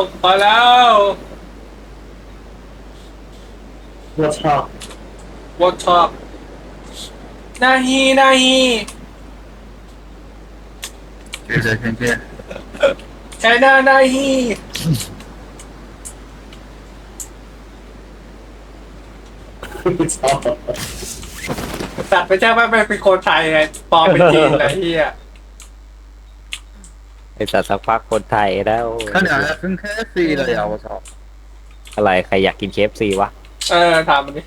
มาแล้วมาแล้ว 我操！ วอทช็อปนาฮีนาฮี 学者偏见， ใช่นานาฮี 我操！ สัตว์ไม่ใช่ว่าเป็นคนไทยไงปลอมเป็นจีนอะไรเฮีย เป็นสัตว์สักพักคนไทยแล้วขนาดขึ้นเค่ซีเลยเหรอวะชอบอะไรใครอยากกินเคฟซีวะเออถามมันดิ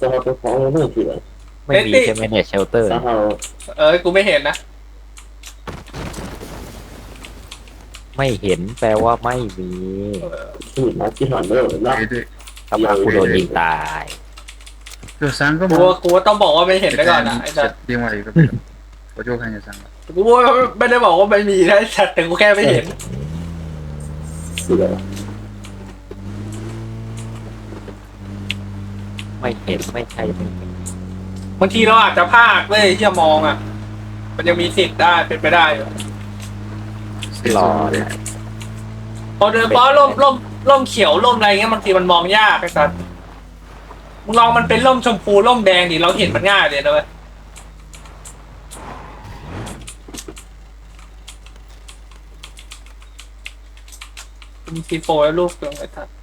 สหปฟ้องไม่เกี่ยวไม่มีใช่ไหมเนี่ยเชลเตอร์สหเออกูไม่เห็นนะ ไม่เห็นแปลว่าไม่มีที่มาที่หันเริ่มนะทำไมกูโดนยิงตายเดี๋ยวสังก็มัวกูต้องบอกว่าไม่เห็นได้ก่อนนะไอ้จัตว์ดีไหมก็ไปโจกันอย่าสัง กูไม่ได้บอกว่าไม่มีนะสัตแต่กูแค่ไม่เห็นไม่เห็นไม่ใช่ม่นบางทีเราอาจจะพลาดเว้ยที่จะมองอะ มันยังมีสิทธิ์ได้เป็นไปได้อหล่อเนี่ยพอเดินเพราะร่มร่มร่มเขียวร่มอะไรเงี้ยบางทีมันมองยากไอ้สัตว์มึงลองมันเป็นร่มชมพูร่มแดงดิเราเห็นมันง่ายเลยนะเว้ย มีซีโฟแล้วลูกเกินไอ้สัตว์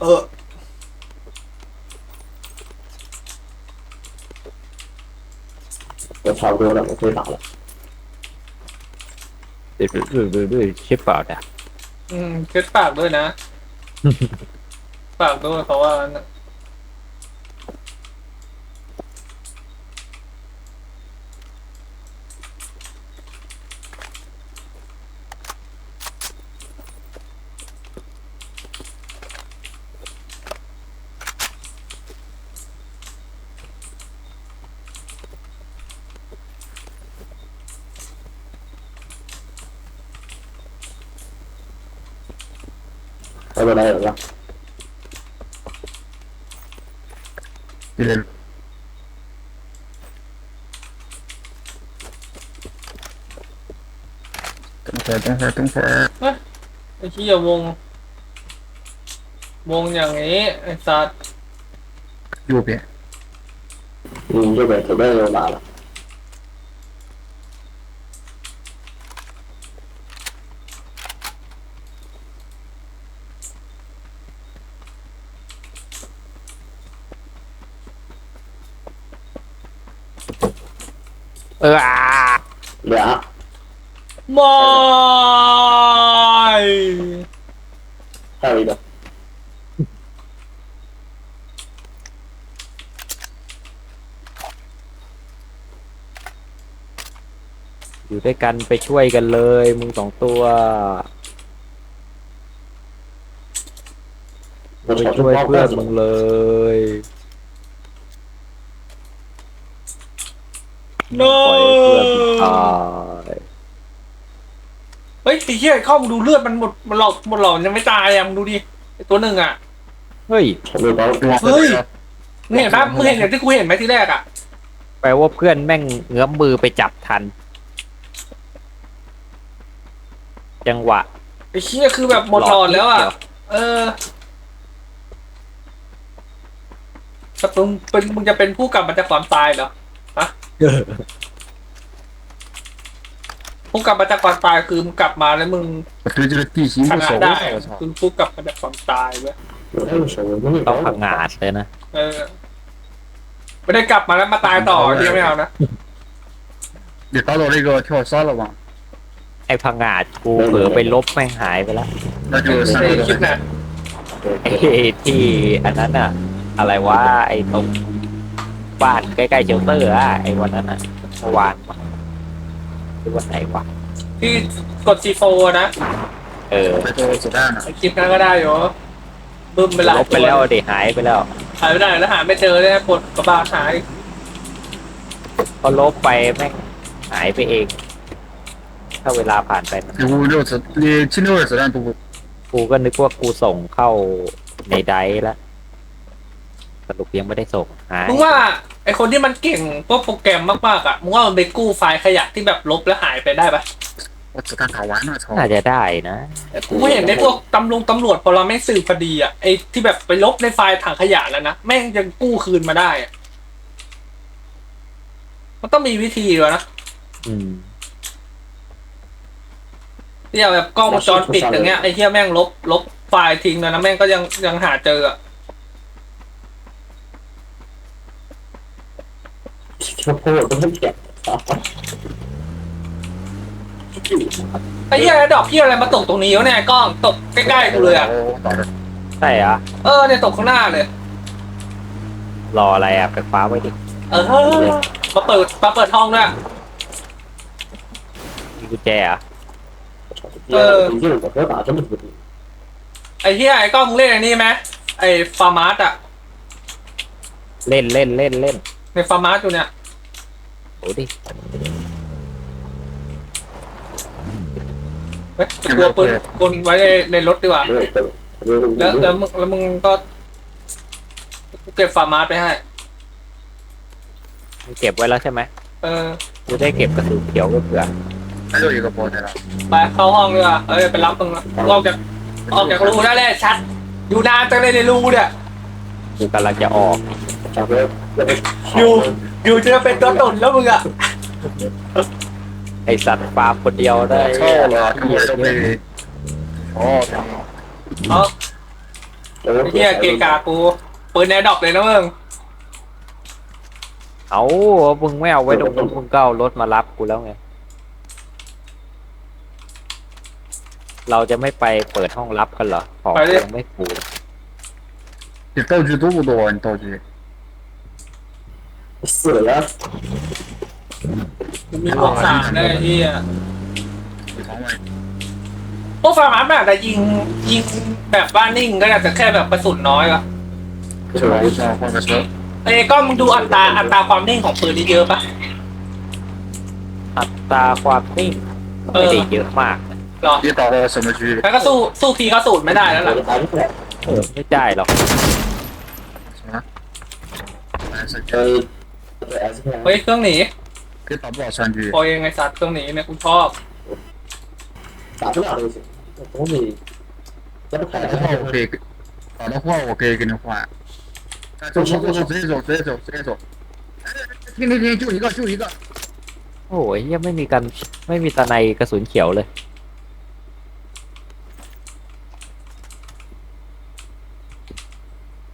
เออ 我差不多了，我可以打了。 เดี๋ยวดูดูดู อืมเช็ดปากด้วยนะ ปากด้วยเพราะว่า 等会儿，等会儿，等会儿， ไอ้ที่วง วงอย่างนี้ไอ้สัตว์ 右边，嗯，右边左边又来了， เอออ่า 俩， ไม่ใช่หรออยู่ด้วยกันไปช่วยกันเลย มึงสองตัวไปช่วยเพื่อนมึงเลยโน ปล่อยเพื่อน เฮ้ยไอ้เหี้ยเข้ามาดูเลือดมันหมดมันหลอดหมดหลอดยังไม่ตายอะมึงดูดิตัวหนึ่งอะ เฮ้ยเฮ้ย มึงเห็นปะมึงเห็นอย่างที่กูเห็นไหมที่แรกอะแปลว่าเพื่อนแม่งเงื้อมมือไปจับทัน จังหวะไอ้เชี่ยคือแบบหมดหลอดแล้วอะเออแต่งเป็นมึงจะเป็นผู้กลับมาจากความตายเหรออะ ฮะผู้กลับมาจากความตายคือมึงกลับมาแล้วมึง 我对这个地形 ช 不 นะ 熟 ได้ 我操！ คือผู้กลับมาจากความตายเว้ย 我那个手我那 ต้อง 个 พังงาดเลยนะ เออ ไม่ได้กลับมาแล้วมาตายต่อที่ไม่เอานะ 你打倒那个跳蚤了吗？ ไอ้พังงาดกูเผลอไปลบแม่งหายไปแล้ว 那就三 ไม่ 个 ได้คิด 人。 นะ ไอ้ที่อันนั้นอะอะไรวะไอ้ตรงบ้านใกล้ๆเชลเตอร์อะไอ้วันนั้นอะเมื่อวานวะ คือวันไหนวะพี่กด G4 นะเออไปเจอสุดด้านอะไอ้คลิปนั้นก็ได้เยู่บึ้มไปแล้วลบไปแล้วเดี๋ยวหายไปแล้วหายไปไหนแล้วหาไม่เจอเลยกดกระบาหายพอลบไปแม่งหายไปเอง ถ้าเวลาผ่านไปกูเลืสุดเรียนชื่อเลือกสุดด้านกูกูก็นึกว่ากูส่งเข้าในไดรแล้วสรุปยังไม่ได้ส่งหายมึงว่า ไอคนที่มันเก่งพวกโปรแกรมมากๆอ่ะมึงว่ามันไปกู้ไฟล์ขยะที่แบบลบแล้วหายไปได้ปะ 我子弹打完了，操！ น่าจะได้นะ แต่กูเห็นในพวกตำรวจตำรวจพอเราไม่สืบคดีอ่ะไอที่แบบไปลบในไฟล์ถังขยะแล้วนะแม่งยังกู้คืนมาได้อะมันต้องมีวิธีวะนะ อืม ที่อย่างแบบกล้องวงจรปิดอย่างเงี้ยไอ้เหี้ยแม่งลบลบไฟล์ทิ้งแล้วนะแม่งก็ยังยังหาเจออะ จะพูดก็ไม่เจ็บไอ้เหี้ยดอกเหี้ยอะไรมาตกตรงนี้วะเนี่ยกล้องตกใกล้ๆกูเลยอะใช่เหรอเออเนี่ยตกข้างหน้าเลย รออะไรอะไปคว้าไว้ดิเออมาเปิดมาเปิดห้องด้วยมีกุญแจอะเออไอ้เหี้ยไอ้กล้องเล่นอันนี้ไหมไอ้ฟาร์มาร์ตอะ เล่นเล่นเล่นเล่น ในฟาร์มาร์ตอยู่เนี่ยโอ้ดิเฮ้ยกลัวปืนกลไว้ในในรถดีกว่า แล้วแล้วมึงแล้วมึงก็ เก็บฟาร์มาร์ตไปให้เก็บไว้แล้วใช่ไหมเออ กูได้เก็บกระสุนเขียวก็เผื่อไม่รู้อยู่กับโปรเลยนไปเข้าห้องดีกว่าเอ้ยไปรับมึงล้วออกจากออกจากรูได้เลยชัด อยู่นานจังเลยในรูเนี่ย กูกำลังจะออก 小哥， อยู่ อยู่จะเป็นตัวตุ่นแล้วมึงอะ ไอสัตว์ฟาร์มคนเดียวได้ 操了，他们都被。哦， เอาไอ้เหี้ยเกะกากูปืนแอร์ดรอปเลยนะมึง เอามึงไม่เอาไว้ตรงนู้นมึงก็เอารถมารับกูแล้วไง เราจะไม่ไปเปิดห้องรับกันเหรอ ของยังไม่ฟู 你道具多不多啊？ สือแล้วมีพอกสารได้ที่อะพวกฟาร์มอัพแบบแต่ยิงยิงแบบว่านิ่งก็ได้แต่แค่แบบกระสุนน้อยก็เฉยใช่คนเชื่อเอ้ก็มึงดูอัตราอัตราความนิ่งของปืนนี่เยอะปะอัตราความนิ่งไม่ได้เยอะมากหรอที่ต่อไปสมชีแล้วก็สู้สู้พีก็ะสุนไม่ได้แล้วหลังไม่ได้หรอกเออ เฮ้ยเครื่องหนี 可以打不了三局 โ。อ้ยยังไงสัตว์เครื่องหนีเนี่ยกูชอบ 打不了都行，这东西，这不打的话开我可以，打的话我可以给你换。走走走走，直接走，直接走，直接走。哎，停停停，就一个，就一个。 โอ้ยยังไม่มีกันไม่มีตะในกระสุนเขียวเลย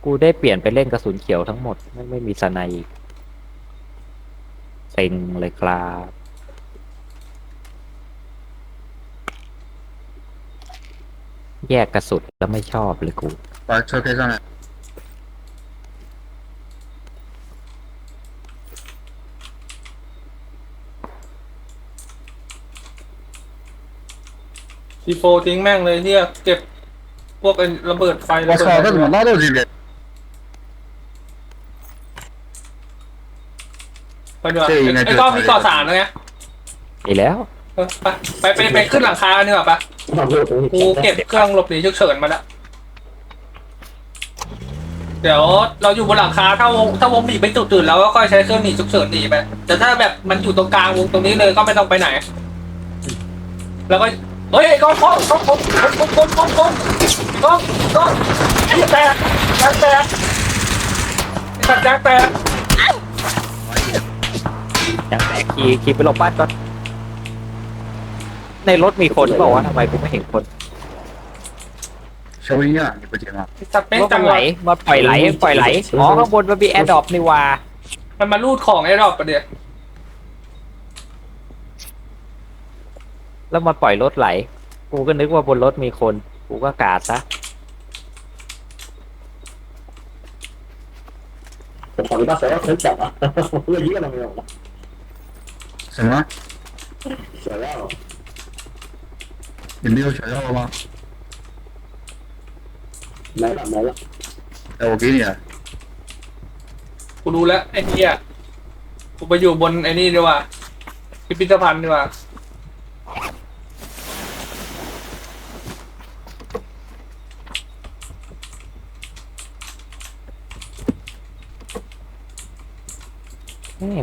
กูได้เปลี่ยนไปเล่นกระสุนเขียวทั้งหมด ไม่ไม่มีสไนอีก ต็งเลยครับแยกกระสุดแล้วไม่ชอบเลยกู Bak çöpe sana. ซีโฟทิ้งแม่งเลยเฮียเก็บพวกระเบิดไฟระเบิด çöpe ไปดูกว่าไอ้ก็มีก่อสามแล้วไงอีแล้วไปไปไปไปขึ้นหลังคาดีกว่าปะกูเก็บเครื่องหลบหนีฉุกเฉินมาแล้วเดี๋ยวเราอยู่บนหลังคาถ้าวงถ้าวงนีไปจุดตื่นแล้วก็ค่อยใช้เครื่องหนีฉุกเฉินหนีไปแต่ถ้าแบบมันอยู่ตรงกลางวงตรงนี้เลยก็ไม่ต้องไปไหน แล้วก็เฮ้ยก้อ้ก้องก้องก้องก้องก้องก้องก้องก้องก้องก้องแตกแตกแตกแตกแตก อย่างแตกขี่ขี่ไปหลบบ้านก่อน ในรถมีคนบอกว่าทำไมกูไม่เห็นคน Shall we yeah, you put จับแม่งจังไหลมาปล่อยไหลปล่อยไหลอ๋อข้างบนมันมีแอร์ดรอปนี่ว่ามันมาลูดของไอ้รอบประเดี๋ยวแล้วมาปล่อยรถไหล กูก็นึกว่าบนรถมีคน กูก็กาดซะ แต่ตอนนี้ก็ใส่ว่มเซ็ตจับอะเพื่อนยี่กำลังเร็ว ร็จแล้วเสร็จแล้วเดี๋ยวเลี้ยวเฉยแล้วมาไละไหละแต่โอเเนี่ยกูรู้แลไอ้เหี้ยกูไปอยู่บนไอ้นี่ดีกว่าพิพิธภัณฑ์ดีกว่า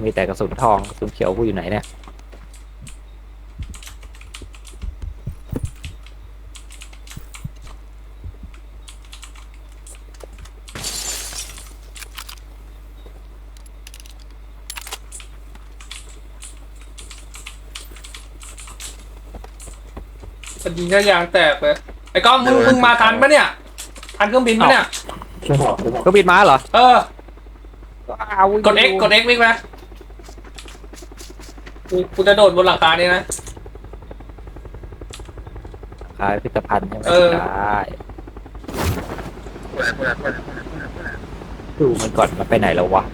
มีแต่กระสุนทองกระสุนเขียวกูอยู่ไหนเนี่ยมันยิงก็ยางแตกเลยไอ้กล้องมึงมึงมาทันปะเนี่ย ทันเครื่องบินปะเนี่ย เครื่องหอบเครื่องหอบก็บินมาเหรอ เออ กด X กด X วิ่งมากูกูจะโดดบนหลังคานี่นะ ขายพิพิธภันธ์ใช่ไหมได้ดูมันก่อนมันไปไหนแล้ววะ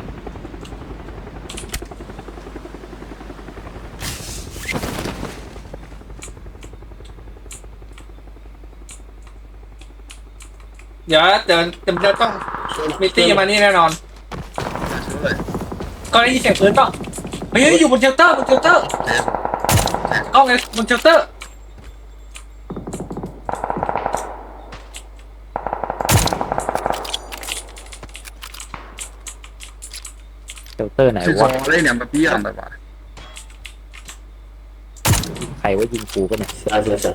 เดี๋ยวเดี๋ยวจะต้องมิตตี้มานี่แน่นอน ก็ได้ยินเสียงปืนปล่ะเฮ้ยอยู่บนเชลเตอร์บนเชลเตอร์กล้องไลบนเชลเตอร์เซลเตอร์ไหนคือวะเล่นเนี่ยแบบเยี่ยมแบบว่า ใครว่ายิงกูก็เนะใช่ใช่ใช่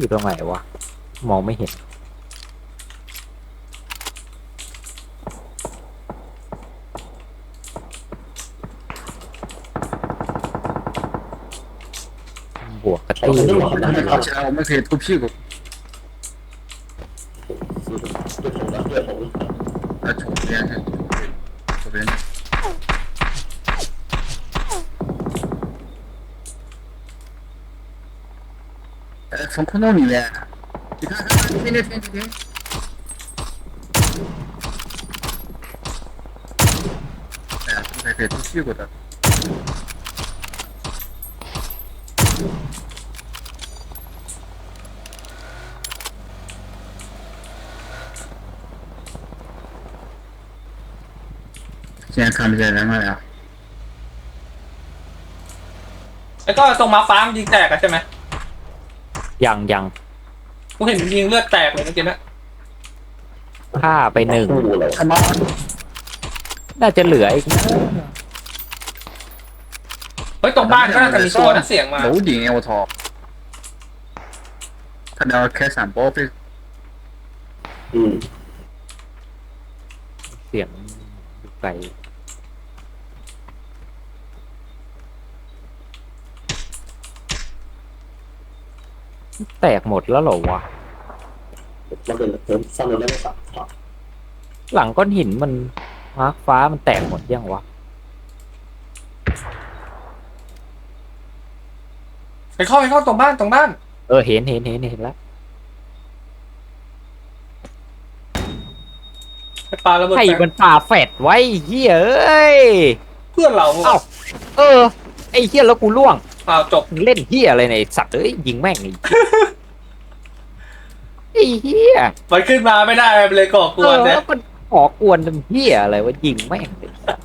อยู่ตรงไหนวะ มองไม่เห็น บวกกระตี 오늘 น 완전ะ 같이 나오면서 또 피고 从空洞里面，你看看看，听听听听听。哎呀，这才可以偷屁股的。 现在看不见人了呀。 แล้วก็ตรงมาฟ้ามันยิงแตกอะใช่ไหม ยังยังกูเห็นยิงเลือดแตกเลยเมื่อกี้นะฆ่าไปหนึ่งน่าจะเหลืออีกเฮ้ยตรงบ้านก็น่าจะมีตัวนะเสียงมา รู้ดีเงวะทอถ้าเรแค่สามโป๊บอืม เสียงไกล แตกหมดแล้วเหรอวะหลังก้อนหินมันมาร์คฟ้ามันแตกหมดยังวะ ไปเข้าไปเข้าตรงบ้านตรงบ้าน เออเห็นเห็นเห็นเห็นแล้วไปลาระเบิดใครมันป่าแฟดไว้เฮ้ย เพื่อนเราเอ้า เออ ไอ้เหี้ยแล้วกูล่วง อ้าวจบมึงเล่นเฮียอะไรในยไอ้สัตว์เอ้ยยิงแม่งไอ้ไอ้เฮียมันขึ้นมาไม่ได้มันเลยก่อกเอวนอเนี่ยแล้วมันขอกวนเป็นเฮียอะไรวะยิงแม่งไอ้สัตว์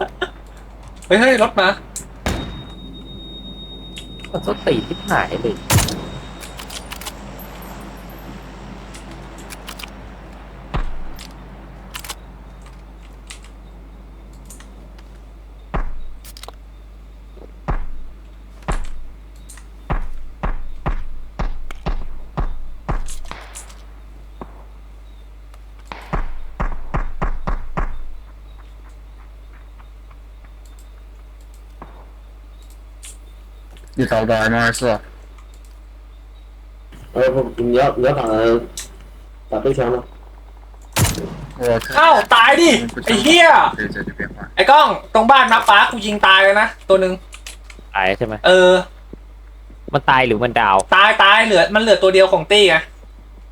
เฮ้ยเฮ้ยรถมา มันสตีที่หายเลย 你找不到 M 二四，呃不，你要你要打打背枪吗？我看 เอ้าตายดิไอ้เหี้ย 可以这就变换。 ไอ้กล้องตรงบ้านมาฟ้ากูยิงตายเลยนะตัวหนึ่ง ตายใช่ไหม เออ มันตายหรือมันดาว ตายตายเหลือมันเหลือตัวเดียวของตี้ไง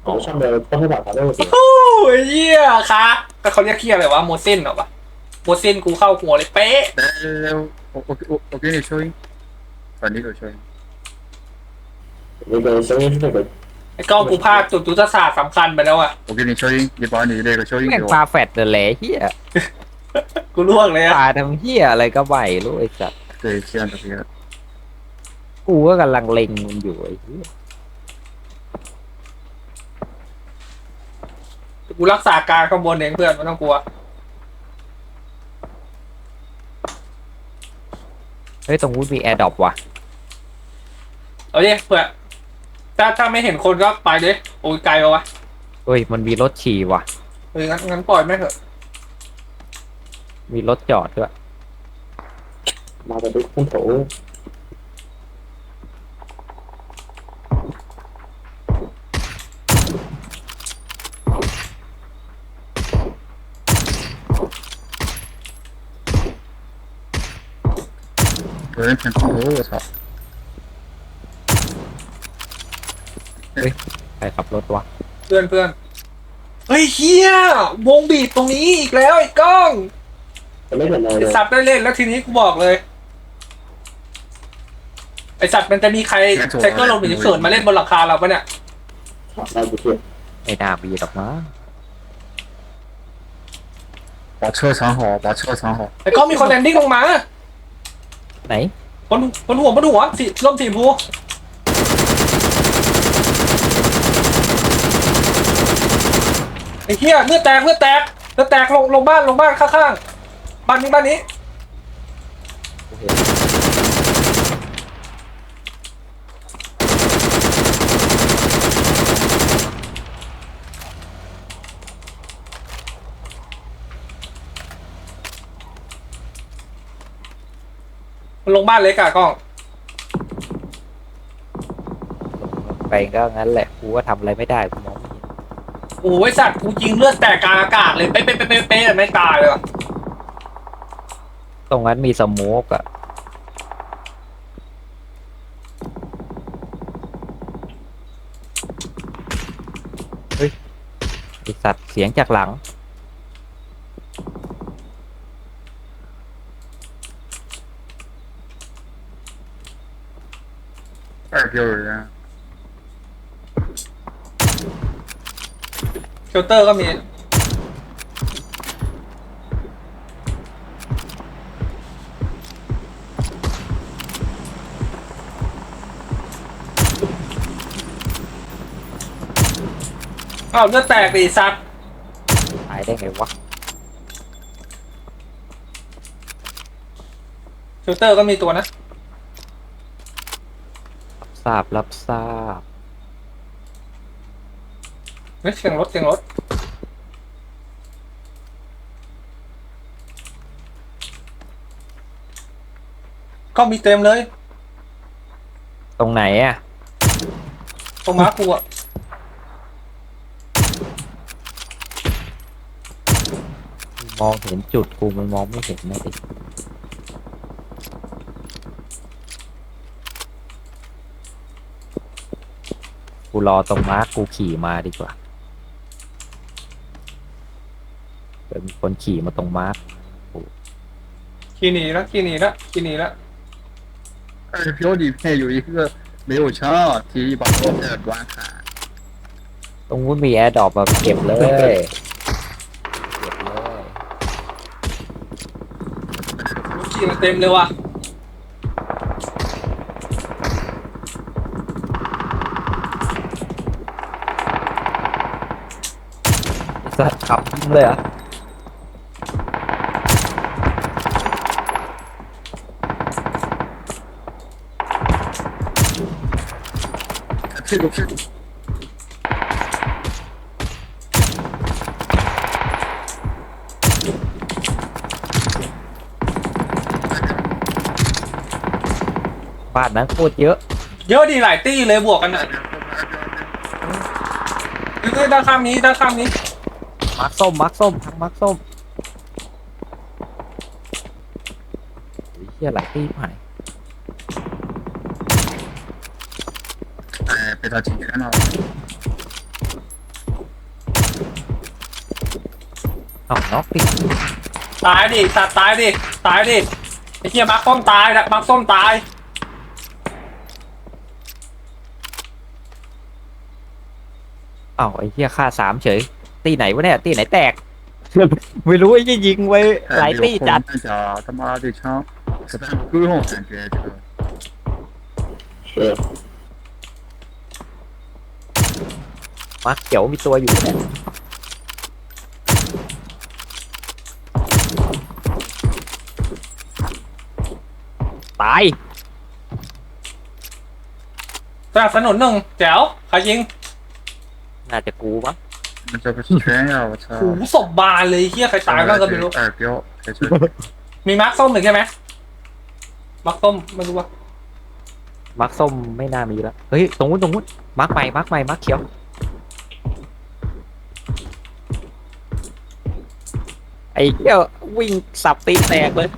我们上面帮他打打那个血， โอ้ยเหี้ยค่ะแต่เขาเรียกเหี้ยอะไรวะโมเซนเหรอวะโมเซนกูเข้าหัวเลยเป๊ะ 来来来，我我我我给你收音， ตอนนี้เราช่วย We're showing you the ไอ้กล้องกูภาคจุดยุทธศาสตร์สำคัญไปแล้วอะ โอเคนี่ช่วยยี่ป้อนนี่เลยก็ช่วยยี่แม่งาแฟดเดอแหล่เฮียกูล่วงเลยอะ ลาทำเฮียอะไรก็ไหวรู้ไอ้สัดเตะเชียนตัวเนี้ยกูก็กำลังเล็งมันอยู่ไอ้เฮียกูรักษาการข้างบนเองเพื่อนไม่ต้องกลัว เฮ้ยตรงนู้นมีแอร์ดรอปว่ะ เอาดิเผื่อถ้าถ้าไม่เห็นคนก็ไปดิโอ้ยไกลปะวะเฮ้ย มันมีรถขี่ว่ะเฮ้ยงั้นงั้นปล่อยแม่เถอะมีรถจอดด้วย มาจะดูคุ้มโถเฮ้ยเป็นโถครับ 我操！ ใครขับรถวะ เพื่อนเพื่อนเฮ้ยเฮียวงบีบตรงนี้อีกแล้วไอ้กล้อง จะไม่เห็นอะไร ไอ เลย สัตว์ได้เล่นแล้วทีนี้กูบอกเลย ไอสัตว์มันจะมีใครใช้เครื่องลงหนีเขินมาเล่นบนหลังคาเราปะเนี่ย ได้บุเทีย ไม่น่ามีหรอกมั้ง 把车藏好，把车藏好。 ไอ้กล้องมีคนแลนดิ้งลงมา ไหน บนบนหัวบนหัวสีร่มสีชมพู ไอ้เหี้ยเลือแตกเลือแตกเลือแตกลงลงบ้านลงบ้านข้างๆบ้านนี้บ้านนี้มันลงบ้านเล็กอะกล้อง ไปก็งั้นแหละกูก็ทำอะไรไม่ได้กูมอง โอ้ยสัตว์กูยิงเลือดแตกกลางอากาศเลยเป๊ะเป๊ะเป๊ะเป๊ะปไม่ตายเลยวะตรงนั้นมีสโมกอะเฮ้ยสัตว์เสียงจากหลัง แตกเลยนะ เชลเตอร์ก็มี อ้าวเลือดแตกดิสัตว์ตายได้ไงวะเชลเตอร์ก็มีตัวนะ ทราบรับทราบ เฮ้ยเสียงรถเสียงรถก็มีเต็มเลย ตรงไหนอะตรงม้ากูอะมองเห็นจุดกูมันมองไม่เห็นนะดิกูรอตรงมาร์กกูขี่มาดีกว่า เป็นคนขี่มาตรงมาร์ก ขี่หนีแล้วขี่หนีแล้วขี่หนีแล้ว 二标里面有一个没有枪，提一把刀在短砍。 ตรงนู้นมีแอร์ดรอปแบบเก็บเลยเก็บเลย ขี่มาเต็มเลยว่ะ สัตว์ขับยิงเลยเหรอ่ะ ขึ้นขึ้นบาดนั้นโคตรเยอะ เยอะดีหลายตี้เลยบวกกันอะดูด้วยด้านข้างนี้ด้านข้างนี้ มักส้มมักส้มทั้งมักส้มเฮียหลายตี้หาย 哎，被他解开了。 เอาน็อกดิ ตายดิสัตว์ตายดิตายดิไอ้เหี้ยมักส้มตายนะมักส้มตาย อ้าวไอ้เฮียฆ่าสามเฉย ตีไหนวะเนี่ยตีไหนแตก ไม่รู้ไอ้เหี้ยยิงไว้หลาย 哎， ตี 没有后 จัด 面讲他妈这枪子弹不够用，感觉这个。是 มาเขียวมีตัวอยู่ตายสนับสนุนหนึ่งแจ๋วใครยิงน่าจะกูมั้งมันจะไปแช่เอาใช่หูศพบานเลยเฮียใครตายก็ไม่รู้แอบเยอะใมีมาร์คส้มหนึ่ใช่ไหมมาร์คส้มไม่รู้ว่ามาร์คส้มไม่น่ามีแล้วเฮ้ยตรงนู้นตรงนู้นมาร์คใหม่มาร์คใหม่มาร์คเขียว ไอ้เหี้ยวิ่งสับตีแตกเลย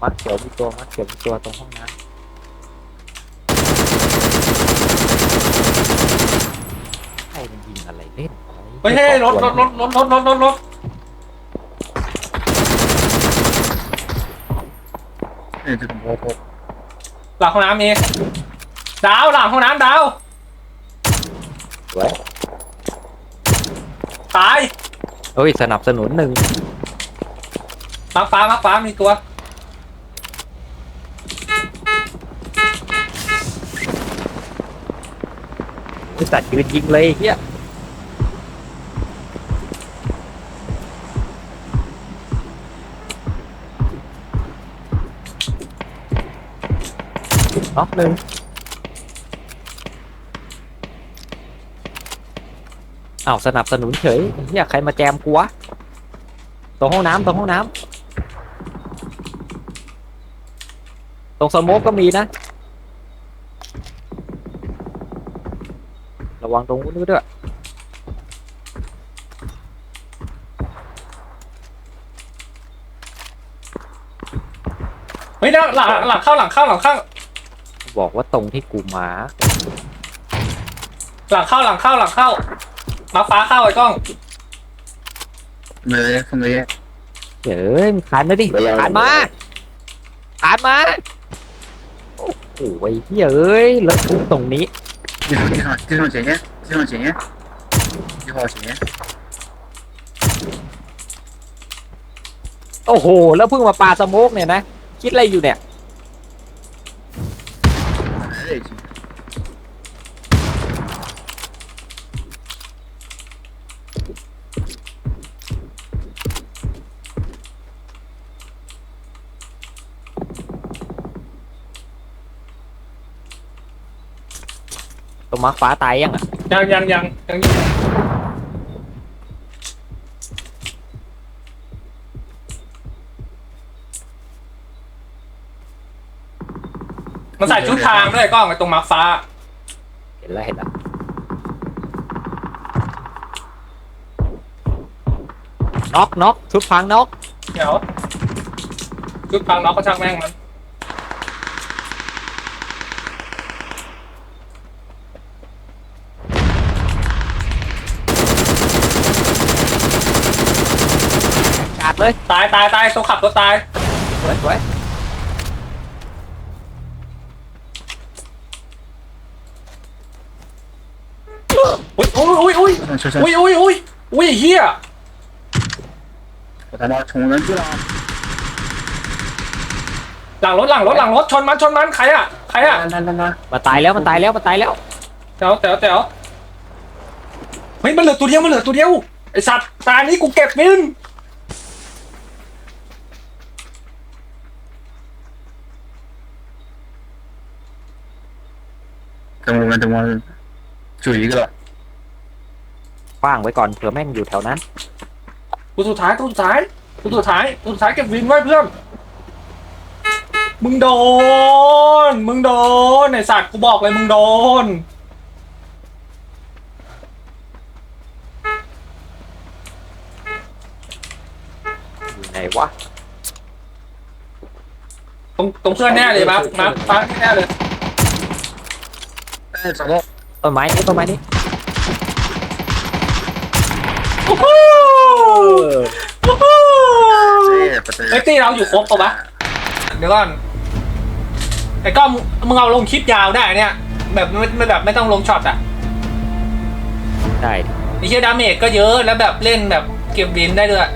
มัดเขียวมีตัวมัดเขียวมีตัวตรงห้องน้ำใครมันยิงอะไรเล่นไปใยเฮ้ยรถรถรถรถรถรถรถรถเจะเป็นรถหลังห้องน้ำมีดาวหลังห้องน้ำดาว ตายเฮ้ย สนับสนุนหนึ่งมาร์คฟ้ามาร์คฟ้ามีตัวไอ้สัตว์ยืนยิงเลยไอ้เฮียน็อกหนึ่ง อ้าวสนับสนุนเฉยไอ้เฮียใครมาแจมกูวะตรงห้องน้ำตรงห้องน้ำตรงสโมกก็มีนะ ระวังตรงนู้นด้วย เฮ้ยหลังหลังหลังเข้าหลังเข้าหลังเข้าบอกว่าตรงที่กูมา หลังเข้าหลังเข้าหลังเข้า มาร์คฟ้าเข้าไอ้กล้อง 没人，分个烟。 เฮ้ยมึงขานมาดิขานมาขานมาโอ้โหไอ้เหี้ยเอ้ยแล้วทุบตรงนี้ 地上地上地上检验，地上检验，一号检验。 โอ้โห แล้วเพิ่งมาปาสโมกเนี่ยนะ คิดอะไรอยู่เนี่ย มาร์คฟ้าตายยังอะยังยังยังยังอยู่มันใส่ชุดทางด้วยกล้องไอ้ตรงมาร์คฟ้า เห็นแล้วเห็นแล้วน็อกน็อกชุดพังน็อกเดี๋ยวชุดทางน้องก็ช่างแม่งมัน กเลยตายตายตายตัวขับรถตายสวยสวยอุ้ยอุ้ยอุ้ยช่วยช่วยอุ้ยอุ้ยอุ้ยอุ้ยเฮียแต่เราชงนั้นที่เราหลังรถหลังรถหลังรถชนมันชนมันใครอะใครอะนั่นนั่นนั่นมาตายแล้วมาตายแล้วมาตายแล้วแเวแถเแถวเฮ้ยมันเหลือตัวเดียวมันเหลือตัวเดียวไอสัตว์ตานี้กูเก็บมิน ตรงกันตนจุ๋ยก็ละว้างไว้ก่อนเผื่อแม่งอยู่แถวนั้น กูสุดท้ายกูสุดท้ายกูสุดท้ายกูสุดท้ายเก็บวินไว้เพื่อน มึงโดน มึงโดนไอสัตว์กูบอกเลยมึงโดน อยู่ไหนวะ ตรงตรงเพื่อนแน่เลยมาร์คมาร์คมาแน่เลย ฝั่ต้นไม้นี่ต้นไม้นี่โอ้โหโอ้โหเฮ้ยตี้เราอยู่ครบปะวะเดี๋ยวก่อนไอ้ก็มึงเอาลงคลิปยาวได้เนี่ย แบบไม่แบบไม่ต้องลงช็อตอะได้ไอ้เชี่ยดาเมจก็เยอะแล้วแบบเล่นแบบเก็บวินได้ด้วย